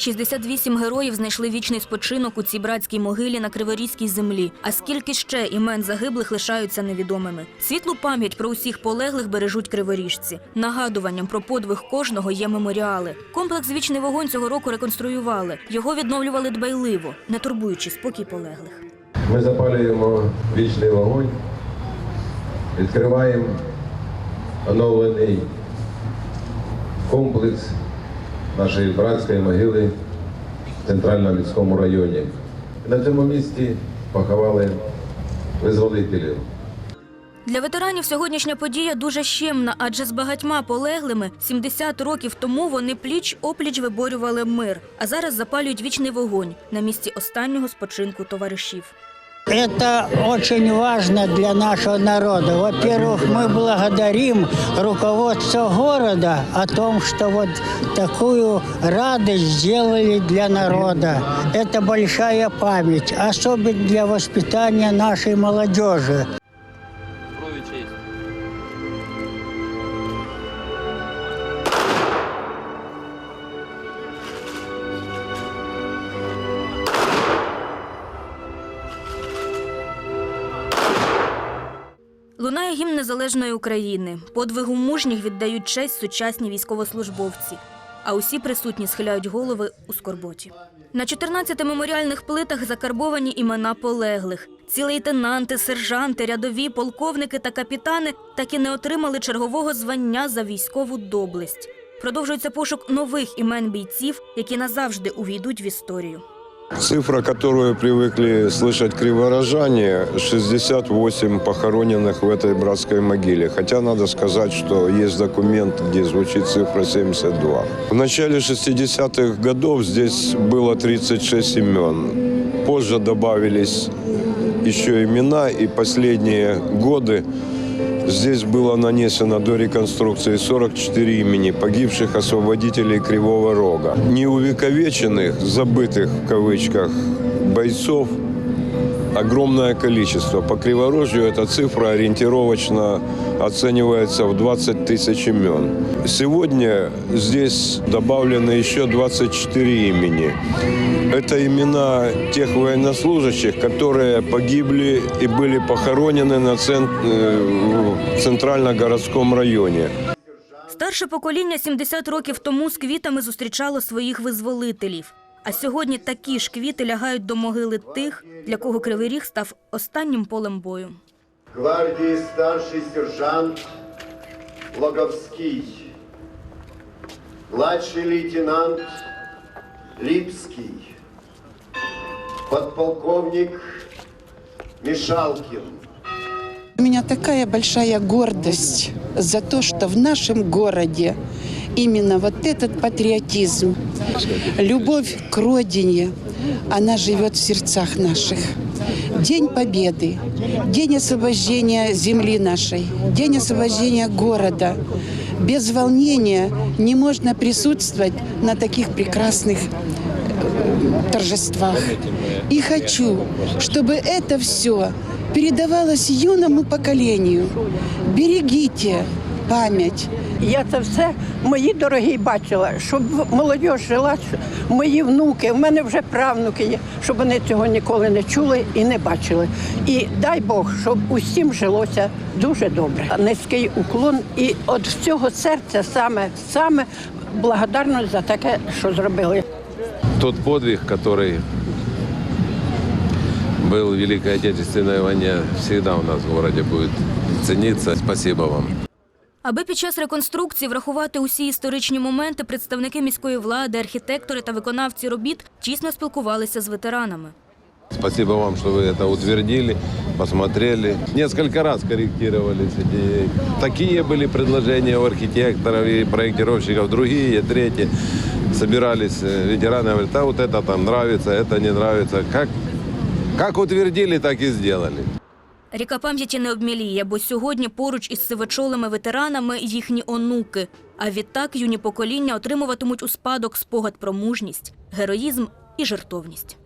68 героїв знайшли вічний спочинок у цій братській могилі на Криворізькій землі. А скільки ще імен загиблих лишаються невідомими. Світлу пам'ять про усіх полеглих бережуть криворіжці. Нагадуванням про подвиг кожного є меморіали. Комплекс Вічний вогонь цього року реконструювали. Його відновлювали дбайливо, не турбуючи спокій полеглих. Ми запалюємо вічний вогонь, відкриваємо оновлений комплекс нашої братської могили в центральному міському районі. На цьому місці поховали визволителів. Для ветеранів сьогоднішня подія дуже щемна, адже з багатьма полеглими 70 років тому вони пліч опліч виборювали мир, а зараз запалюють вічний вогонь на місці останнього спочинку товаришів. Это очень важно для нашего народа. Во-первых, мы благодарим руководство города о том, что вот такую радость сделали для народа. Это большая память, особенно для воспитания нашей молодежи. Лунає гімн незалежної України. Подвигу мужніх віддають честь сучасні військовослужбовці. А усі присутні схиляють голови у скорботі. На 14 меморіальних плитах закарбовані імена полеглих. Ці лейтенанти, сержанти, рядові, полковники та капітани так і не отримали чергового звання за військову доблесть. Продовжується пошук нових імен бійців, які назавжди увійдуть в історію. Цифра, которую привыкли слышать криворожане, 68 похороненных в этой братской могиле. Хотя надо сказать, что есть документ, где звучит цифра 72. В начале 60-х годов здесь было 36 имен. Позже добавились еще имена, и последние годы Здесь было нанесено до реконструкции 44 имени погибших освободителей Кривого Рога. Неувековеченных, забытых в кавычках, бойцов огромное количество. По Криворожью эта цифра ориентировочно оценивается в 20 тысяч имен. Сегодня здесь добавлено еще 24 имени. Это имена тех военнослужащих, которые погибли и были похоронены на цен- э, в Центрально-городском районе. Старше покоління 70 років тому з квітами зустрічало своїх визволителів. А сьогодні такі ж квіти лягають до могили тих, для кого Кривий Ріг став останнім полем бою. Гвардии старший сержант Логовский, младший лейтенант Липский, подполковник Мишалкин. У меня такая большая гордость за то, что в нашем городе именно вот этот патриотизм, любовь к родине, она живет в сердцах наших. День Победы, день освобождения земли нашей, день освобождения города. Без волнения не можно присутствовать на таких прекрасных э, торжествах. И хочу, чтобы это все передавалось юному поколению. Берегите память. Я це все мої дорогі бачила, щоб молодь жила, мої внуки, в мене вже правнуки є, щоб вони цього ніколи не чули і не бачили. І дай Бог, щоб усім жилося дуже добре. Низький уклон і от всього серця саме саме благодарність за таке, що зробили. тот подвиг, который был в Великой Отечественной войне, всегда у нас в городе будет цениться. Спасибо вам. Аби під час реконструкції врахувати усі історичні моменти, представники міської влади, архітектори та виконавці робіт тісно спілкувалися з ветеранами. Спасибо вам, что вы это утвердили, посмотрели. Несколько раз корректировались эти. Такие были предложения у архитекторов и проектировщиков, другие, третьи. Собирались э, ветераны, говорят, а вот это там нравится, это не нравится. Как, как утвердили, так и сделали. Ріка пам'яті не обміліє, бо сьогодні поруч із сивочолими ветеранами їхні онуки. А відтак юні покоління отримуватимуть у спадок спогад про мужність, героїзм і жертовність.